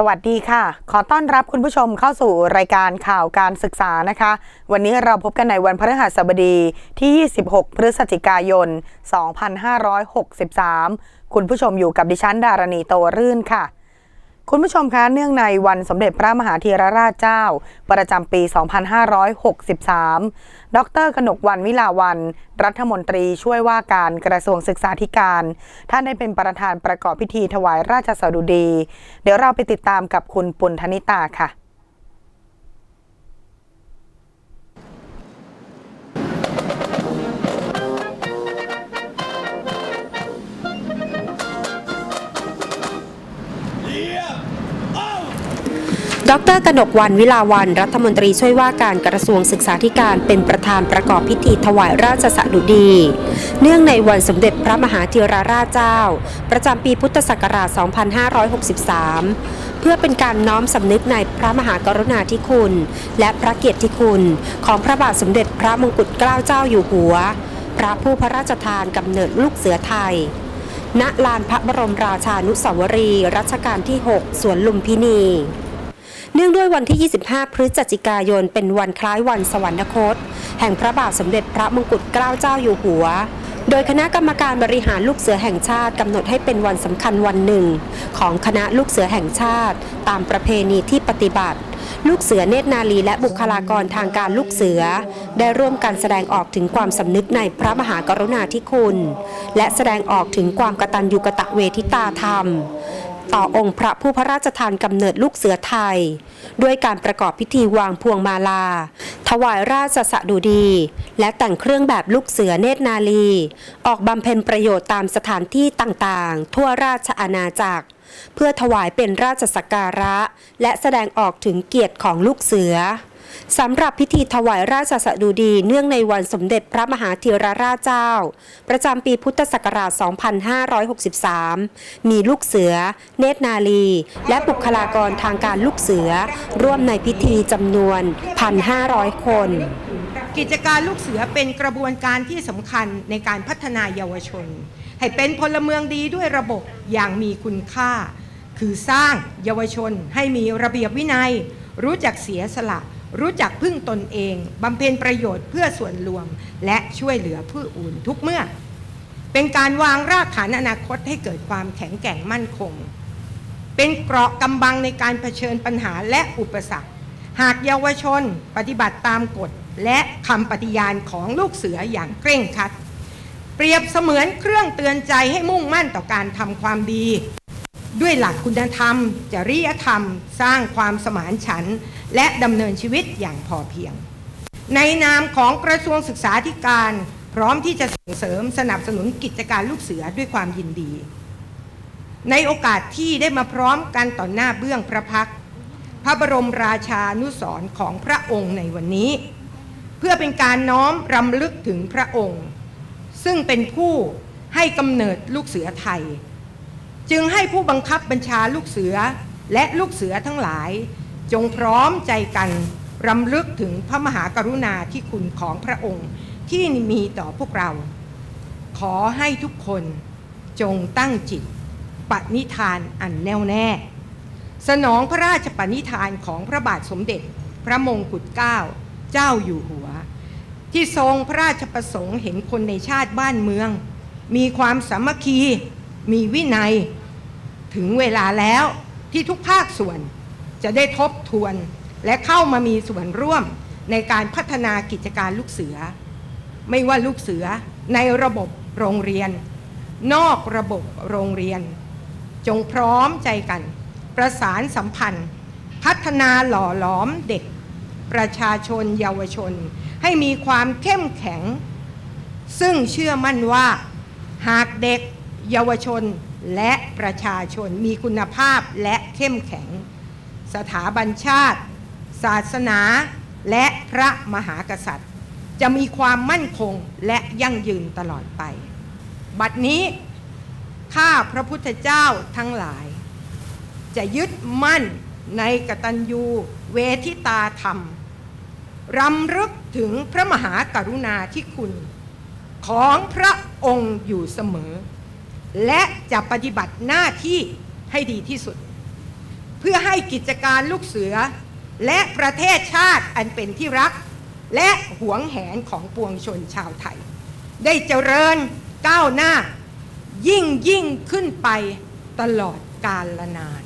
สวัสดีค่ะ ขอต้อนรับคุณผู้ชมเข้าสู่รายการข่าวการศึกษานะคะ วันนี้เราพบกันในวันพฤหัสบดีที่ 26 พฤศจิกายน 2563 คุณผู้ชมอยู่กับดิฉันดารณีโตรื่นค่ะ คุณผู้ชมคะเนื่องในวันสมเด็จพระมหาธีรราชเจ้า ประจำปี 2563 ดรกนกวันวิลาวัน รัฐมนตรีช่วยว่าการกระทรวงศึกษาธิการ ท่านได้เป็นประธานประกอบพิธีถวายราชสดุดี เดี๋ยวเราไปติดตามกับคุณปุณธนิตาค่ะ ดรกนกวันวิลาวันรัฐมนตรีช่วยว่าการกระทรวงศึกษาธิการเป็นประธานประกอบพิธีถวายราชสดุดี เนื่องในวันสมเด็จพระมหาธีรราชเจ้า ประจำปีพุทธศักราช 2563 เพื่อเป็นการน้อมสำนึกในพระมหากรุณาธิคุณ และพระเกียรติคุณของพระบาทสมเด็จพระมงกุฎเกล้าเจ้าอยู่หัว พระผู้พระราชทานกำเนิดลูกเสือไทยณลานพระบรมราชานุสาวรีรัชกาลที่ 6 สวนลุมพินี เนื่องด้วยวันที่ 25 พฤศจิกายน เป็นวันคล้ายวันสวรรคต แห่งพระบาทสมเด็จพระมงกุฎเกล้าเจ้าอยู่หัว โดยคณะกรรมการบริหารลูกเสือแห่งชาติกำหนดให้เป็นวันสำคัญวันหนึ่ง ของคณะลูกเสือแห่งชาติ ตามประเพณีที่ปฏิบัติลูกเสือเนตรนารีและบุคลากรทางการลูกเสือ ได้ร่วมกันแสดงออกถึงความสำนึกในพระมหากรุณาธิคุณ และแสดงออกถึงความกตัญญูกตเวทิตาธรรม ต่อองค์พระผู้พระราชทานกำเนิดลูกเสือไทย ด้วยการประกอบพิธีวางพวงมาลา ถวายราชสดุดี และแต่งเครื่องแบบลูกเสือเนตรนาลี ออกบำเพ็ญประโยชน์ตามสถานที่ต่างๆ ทั่วราชอาณาจักร เพื่อถวายเป็นราชสักการะ และแสดงออกถึงเกียรติของลูกเสือ สำหรับพิธีถวายราชสดุดีเนื่องในวันสมเด็จพระมหาธีรราชเจ้า ประจำปีพุทธศักราช 2563 มีลูกเสือ เนตรนาลี และบุคลากรทางการลูกเสือ ร่วมในพิธีจำนวน 1,500 คน กิจการลูกเสือเป็นกระบวนการที่สำคัญในการพัฒนาเยาวชน ให้เป็นพลเมืองดีด้วยระบบอย่างมีคุณค่า คือสร้างเยาวชนให้มีระเบียบวินัย รู้จักเสียสละ รู้จักพึ่งตนเอง บำเพ็ญประโยชน์เพื่อส่วนรวม และช่วยเหลือผู้อื่นทุกเมื่อ เป็นการวางรากฐานอนาคตให้เกิดความแข็งแกร่งมั่นคง เป็นเกราะกำบังในการเผชิญปัญหาและอุปสรรค หากเยาวชนปฏิบัติตามกฎและคำปฏิญาณของลูกเสืออย่างเคร่งครัด เปรียบเสมือนเครื่องเตือนใจให้มุ่งมั่นต่อการทำความดี ด้วยหลักคุณธรรม จริยธรรม สร้างความสมานฉันท์และดำเนินชีวิตอย่างพอเพียง ในนามของกระทรวงศึกษาธิการ พร้อมที่จะส่งเสริมสนับสนุนกิจการลูกเสือด้วยความยินดี ในโอกาสที่ได้มาพร้อมกันต่อหน้าเบื้องพระพัก พระบรมราชานุสรของพระองค์ในวันนี้ เพื่อเป็นการน้อมรำลึกถึงพระองค์ ซึ่งเป็นผู้ให้กำเนิดลูกเสือไทย จึงให้ผู้บังคับบัญชาลูกเสือและลูกเสือทั้งหลาย จงพร้อมใจกันรำลึกถึงพระมหากรุณาธิคุณของพระองค์ที่มีต่อพวกเรา ขอให้ทุกคนจงตั้งจิตปณิธานอันแน่วแน่ สนองพระราชปณิธานของพระบาทสมเด็จ พระมงกุฎเกล้าเจ้าอยู่หัว ที่ทรงพระราชประสงค์เห็นคนในชาติบ้านเมือง มีความสามัคคี มีวินัยถึงเวลาแล้วที่ทุกภาคส่วนจะได้ทบทวนและเข้ามามีส่วนร่วมในการพัฒนากิจการลูกเสือ ไม่ว่าลูกเสือในระบบโรงเรียน นอกระบบโรงเรียน จงพร้อมใจกัน ประสานสัมพันธ์ พัฒนาหล่อหลอมเด็ก ประชาชนเยาวชน ให้มีความเข้มแข็ง ซึ่งเชื่อมั่นว่าหากเด็ก เยาวชนและประชาชนมีคุณภาพและเข้มแข็ง สถาบันชาติ ศาสนา และพระมหากษัตริย์ จะมีความมั่นคงและยั่งยืนตลอดไป บัดนี้ข้าพระพุทธเจ้าทั้งหลาย จะยึดมั่นในกตัญญูเวทิตาธรรม รำลึกถึงพระมหากรุณาธิคุณ ของพระองค์อยู่เสมอ และจะปฏิบัติหน้าที่ให้ดีที่สุด เพื่อให้กิจการลูกเสือ และประเทศชาติอันเป็นที่รัก และหวงแหนของปวงชนชาวไทย ได้เจริญก้าวหน้า ยิ่งยิ่งขึ้นไปตลอดกาลนาน